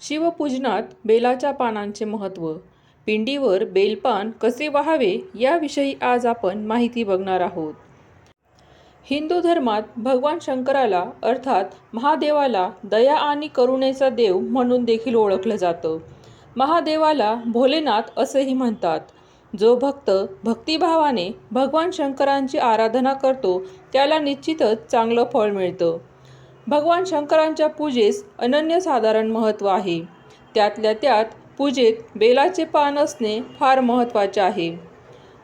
शिवपूजनात बेलाच्या पानांचे महत्त्व पिंडीवर बेलपान कसे व्हावे याविषयी आज आपण माहिती बघणार आहोत. हिंदू धर्मात भगवान शंकराला अर्थात महादेवाला दया आणि करुणेचा देव म्हणून देखील ओळखलं जातं. महादेवाला भोलेनाथ असेही म्हणतात. जो भक्त भक्तिभावाने भगवान शंकरांची आराधना करतो त्याला निश्चितच चांगलं फळ मिळतं. भगवान शंकरांच्या पूजेस अनन्यसाधारण महत्त्व आहे. त्यातल्या त्यात पूजेत बेलाचे पान असणे फार महत्त्वाचे आहे.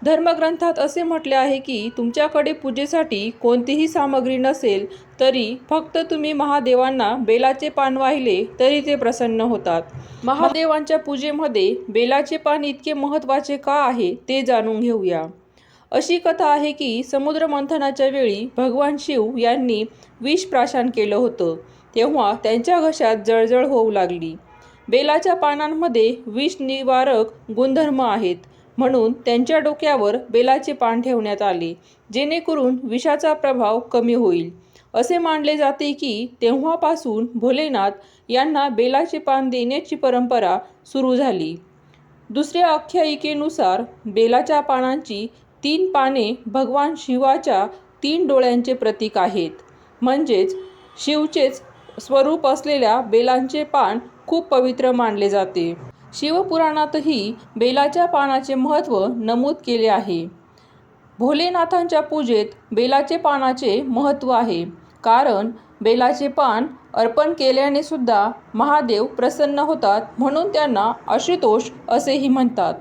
धर्मग्रंथात असे म्हटले आहे की तुमच्याकडे पूजेसाठी कोणतीही सामग्री नसेल तरी फक्त तुम्ही महादेवांना बेलाचे पान वाहिले तरी ते प्रसन्न होतात. महादेवांच्या पूजेमध्ये बेलाचे पान इतके महत्त्वाचे का आहे ते जाणून घेऊया. अशी कथा आहे की समुद्र मंथनाच्या वेळी भगवान शिव यांनी विष प्राशन केलं होतं. तेव्हा त्यांच्या घशात जळजळ होऊ लागली. बेलाच्या पानांमध्ये विष निवारक गुणधर्म आहेत. म्हणून त्यांच्या डोक्यावर बेलाचे पान ठेवण्यात आले जेणेकरून विषाचा प्रभाव कमी होईल. असे मानले जाते की तेव्हापासून भोलेनाथ यांना बेलाचे पान देण्याची परंपरा सुरू झाली. दुसऱ्या आख्यायिकेनुसार बेलाच्या पानांची तीन पाने भगवान शिवाच्या तीन डोळ्यांचे प्रतीक आहेत. म्हणजेच शिवचेच स्वरूप असलेल्या बेलांचे पान खूप पवित्र मानले जाते. शिवपुराणातही बेलाच्या पानाचे महत्त्व नमूद केले आहे. भोलेनाथांच्या पूजेत बेलाचे पानाचे महत्त्व आहे. कारण बेलाचे पान अर्पण केल्याने सुद्धा महादेव प्रसन्न होतात म्हणून त्यांना आशुतोष असेही म्हणतात.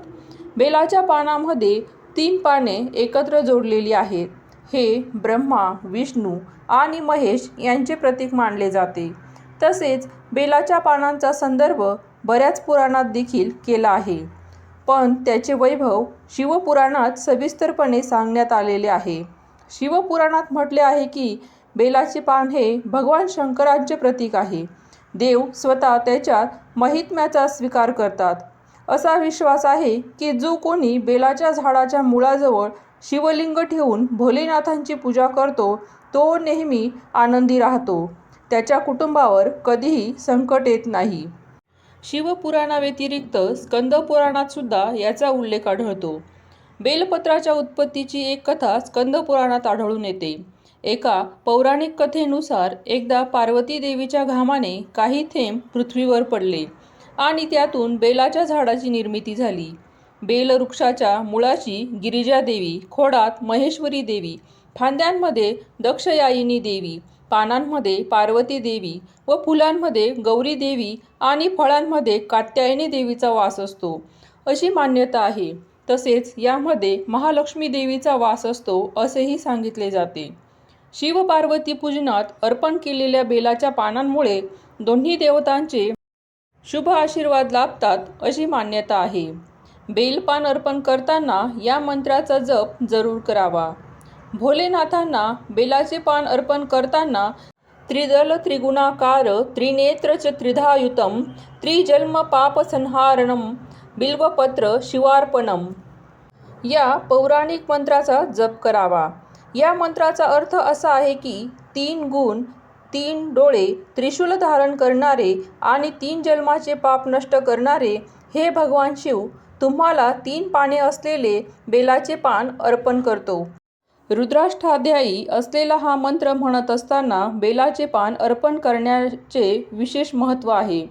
बेलाच्या पानामध्ये तीन पाने एकत्र जोडलेली आहेत. हे ब्रह्मा विष्णू आणि महेश यांचे प्रतीक मानले जाते. तसेच बेलाच्या पानांचा संदर्भ बऱ्याच पुराणात देखील केला आहे. पण त्याचे वैभव शिवपुराणात सविस्तरपणे सांगण्यात आलेले आहे. शिवपुराणात म्हटले आहे की बेलाचे पान हे भगवान शंकरांचे प्रतीक आहे. देव स्वतः त्याच्यात महित्म्याचा स्वीकार करतात. असा विश्वास आहे की जो कोणी बेलाच्या झाडाच्या मुळाजवळ शिवलिंग ठेवून भोलेनाथांची पूजा करतो तो नेहमी आनंदी राहतो. त्याच्या कुटुंबावर कधीही संकट येत नाही. शिवपुराणाव्यतिरिक्त स्कंदपुराणातसुद्धा याचा उल्लेख आढळतो. बेलपत्राच्या उत्पत्तीची एक कथा स्कंदपुराणात आढळून येते. एका पौराणिक कथेनुसार एकदा पार्वती देवीच्या घामाने काही थेंब पृथ्वीवर पडले. आणि त्यातून बेलाच्या झाडाची निर्मिती झाली. बेल वृक्षाच्या मुळाची गिरिजा देवी खोडात महेश्वरी देवी फांद्यांमध्ये दक्षयायिनी देवी पानांमध्ये पार्वती देवी व फुलांमध्ये गौरी देवी आणि फळांमध्ये कात्यायनी देवीचा वास असतो. अशी मान्यता आहे. तसेच यामध्ये महालक्ष्मी देवीचा वास असतो असेही सांगितले जाते. शिवपार्वती पूजनात अर्पण केलेल्या बेलाच्या पानांमुळे दोन्ही देवतांचे शुभ आशीर्वाद लाभतात अशी मान्यता आहे. बेलपान अर्पण करताना या मंत्राचा जप जरूर करावा. भोलेनाथांना बेलाचे पान अर्पण करताना त्रिदल त्रिगुणाकार त्रिनेत्र च त्रिधायुतम त्रिजन्म पापसंहारणम बिल्वपत्र शिवार्पणम. या पौराणिक मंत्राचा जप करावा. या मंत्राचा अर्थ असा आहे की तीन गुण तीन डोळे त्रिशूल धारण करणारे आणि तीन जन्माचे पाप नष्ट करणारे हे भगवान शिव तुम्हाला तीन पाने असलेले बेलाचे पान अर्पण करतो. रुद्राष्टाध्यायी असलेला हा मंत्र म्हणत असताना बेलाचे पान अर्पण करण्याचे विशेष महत्त्व आहे.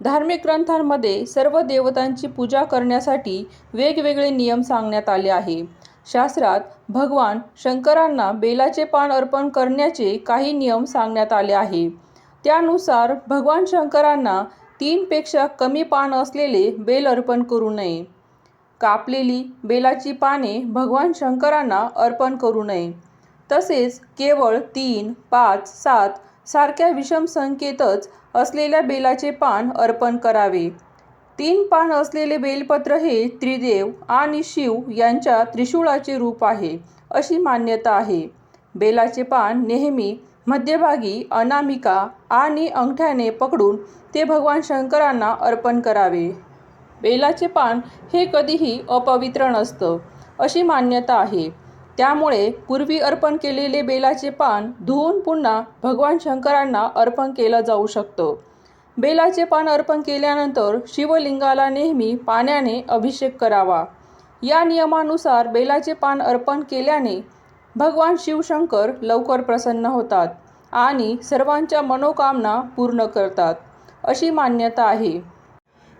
धार्मिक ग्रंथांमध्ये सर्व देवतांची पूजा करण्यासाठी वेगवेगळे नियम सांगण्यात आले आहे. शास्त्रात भगवान शंकरांना बेलाचे पान अर्पण करण्याचे काही नियम सांगण्यात आले आहे. त्यानुसार भगवान शंकरांना तीनपेक्षा कमी पान असलेले बेल अर्पण करू नये. कापलेली बेलाची पाने भगवान शंकरांना अर्पण करू नये. तसेच केवळ तीन पाच सात सारख्या विषम संख्येतच असलेल्या बेलाचे पान अर्पण करावे. तीन पान असलेले बेलपत्र हे त्रिदेव आणि शिव यांच्या त्रिशूळाचे रूप आहे अशी मान्यता आहे. बेलाचे पान नेहमी मध्यभागी अनामिका आणि अंगठ्याने पकडून ते भगवान शंकरांना अर्पण करावे. बेलाचे पान हे कधीही अपवित्र नसतं अशी मान्यता आहे. त्यामुळे पूर्वी अर्पण केलेले बेलाचे पान धुवून पुन्हा भगवान शंकरांना अर्पण केलं जाऊ शकतं. बेलाचे पान अर्पण केल्यानंतर शिवलिंगाला नेहमी पाण्याने अभिषेक करावा. या नियमानुसार बेलाचे पान अर्पण केल्याने भगवान शिवशंकर लवकर प्रसन्न होतात आणि सर्वांच्या मनोकामना पूर्ण करतात अशी मान्यता आहे.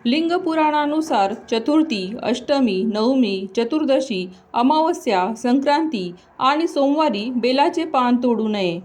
लिंगपुराणानुसार चतुर्थी अष्टमी नवमी चतुर्दशी अमावस्या संक्रांती आणि सोमवारी बेलाचे पान तोडू नये.